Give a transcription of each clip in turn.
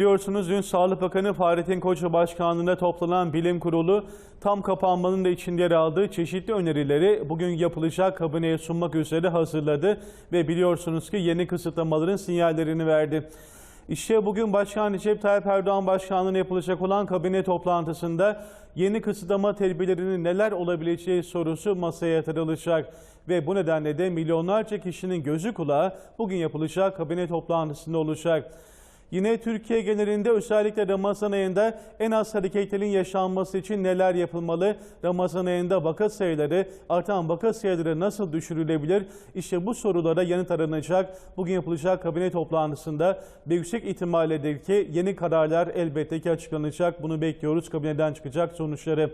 Biliyorsunuz dün Sağlık Bakanı Fahrettin Koca Başkanlığı'nda toplanan bilim kurulu tam kapanmanın da içinde yer aldığı çeşitli önerileri bugün yapılacak kabineye sunmak üzere hazırladı ve biliyorsunuz ki yeni kısıtlamaların sinyallerini verdi. İşte bugün Başkan Recep Tayyip Erdoğan Başkanlığı'na yapılacak olan kabine toplantısında yeni kısıtlama tedbirlerinin neler olabileceği sorusu masaya yatırılacak. Ve bu nedenle de milyonlarca kişinin gözü kulağı bugün yapılacak kabine toplantısında olacak. Yine Türkiye genelinde özellikle Ramazan ayında en az hareketlerin yaşanması için neler yapılmalı? Ramazan ayında vaka sayıları, artan vaka sayıları nasıl düşürülebilir? İşte bu sorulara yanıt aranacak. Bugün yapılacak kabine toplantısında ve yüksek ihtimalledir ki yeni kararlar elbette ki açıklanacak. Bunu bekliyoruz kabineden çıkacak sonuçları.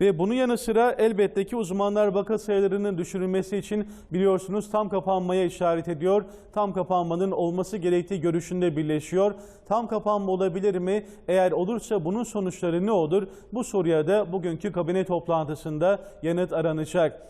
Ve bunun yanı sıra elbette ki uzmanlar vaka sayılarının düşürülmesi için biliyorsunuz tam kapanmaya işaret ediyor. Tam kapanmanın olması gerektiği görüşünde birleşiyor. Tam kapanma olabilir mi? Eğer olursa bunun sonuçları ne olur? Bu soruya da bugünkü kabine toplantısında yanıt aranacak.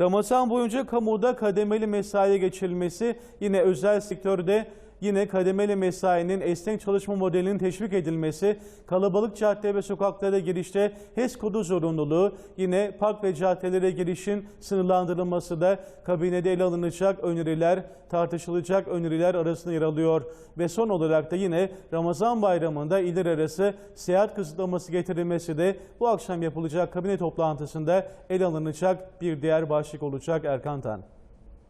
Ramazan boyunca kamuda kademeli mesaiye geçirilmesi yine özel sektörde Yine kademeli mesainin esnek çalışma modelinin teşvik edilmesi, kalabalık cadde ve sokaklara girişte HES kodu zorunluluğu, yine park ve caddelere girişin sınırlandırılması da kabinede ele alınacak öneriler, tartışılacak öneriler arasında yer alıyor. Ve son olarak da yine Ramazan bayramında iller arası seyahat kısıtlaması getirilmesi de bu akşam yapılacak kabine toplantısında ele alınacak bir diğer başlık olacak Erkan Tan.